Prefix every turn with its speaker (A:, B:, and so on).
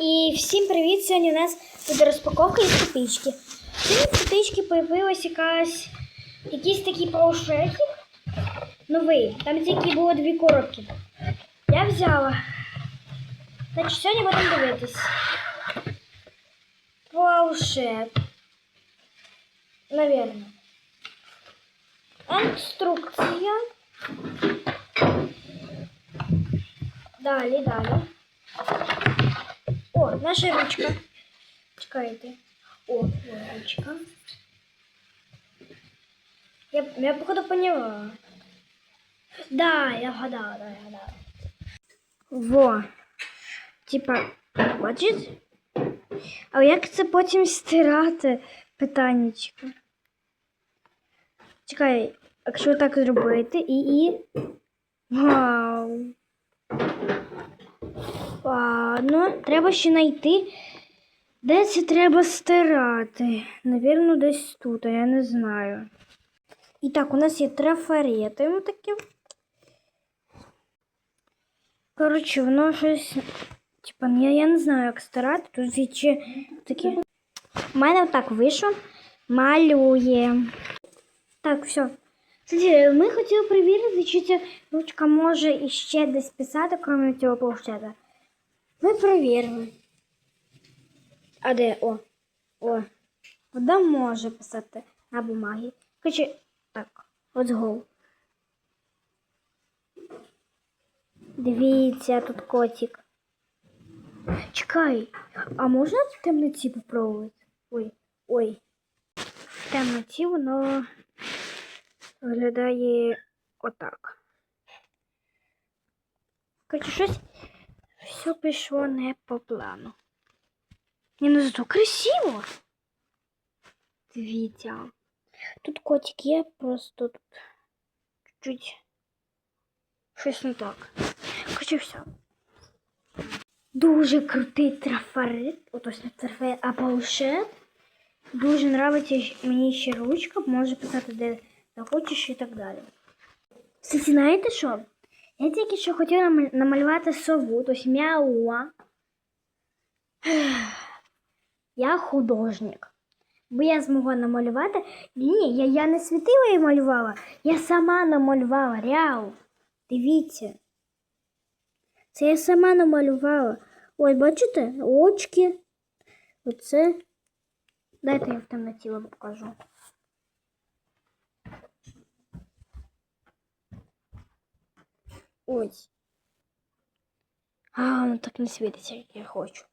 A: І всім привіт! Сьогодні у нас буде розпаковка із копійки. Сьогодні в копійки появилась якась якийсь такий планшетик новий. Там тільки було дві коробки. Я взяла. Значить, сьогодні будемо дивитись. Планшет. Наверно. Інструкція. Далі, далі. О, наша ручка. Чекайте. О, ручка. Я, я походу поняла. Да, я вгадала, да, я вгадала. Во. Типа, бачиш? А як це потім стирати? Питаннячко. Чекай, якщо так зробити і. і... Вау. Ладно, треба ще знайти. Де це треба стирати? Навірно, десь тут, а я не знаю. І так, у нас є трафарети ось такі. Коротше, воно щось. Типа, я, я не знаю, як стирати. Тут є ще такі. У мене отак вийшло. Малює. Так, все. Кстати, ми хотіли перевірити, чи ця ручка може іще десь писати, крім цього площада. Ми перевіримо. А де? О. О. Вода може писати на бумагі. Короче, так, let's go. Дивіться, тут котик. Чекай, а можна в темноті попробувати? Ой, ой. В темноті воно виглядає отак. Короче, щось все пішло не по плану. Ні, ну зато красиво. Дивіться. Тут котик є, просто тут чуть-чуть щось не так. Короче, все. Дуже крутий трафарет. Ось не трафарет, а планшет. Дуже нравиться мені ще ручка, може писати де захочеш і так далі. Кстати, знаєте що? Я тільки що хотіла намалювати сову, тобто мяуа. Я художник. Бо я змогла намалювати. Ні, я, я не світила і малювала. Я сама намалювала. Реал. Дивіться. Це я сама намалювала. Ой, бачите? Очки. Оце. Дайте я в темноті вам покажу. Ось. А, ну так не світиться, як я хочу.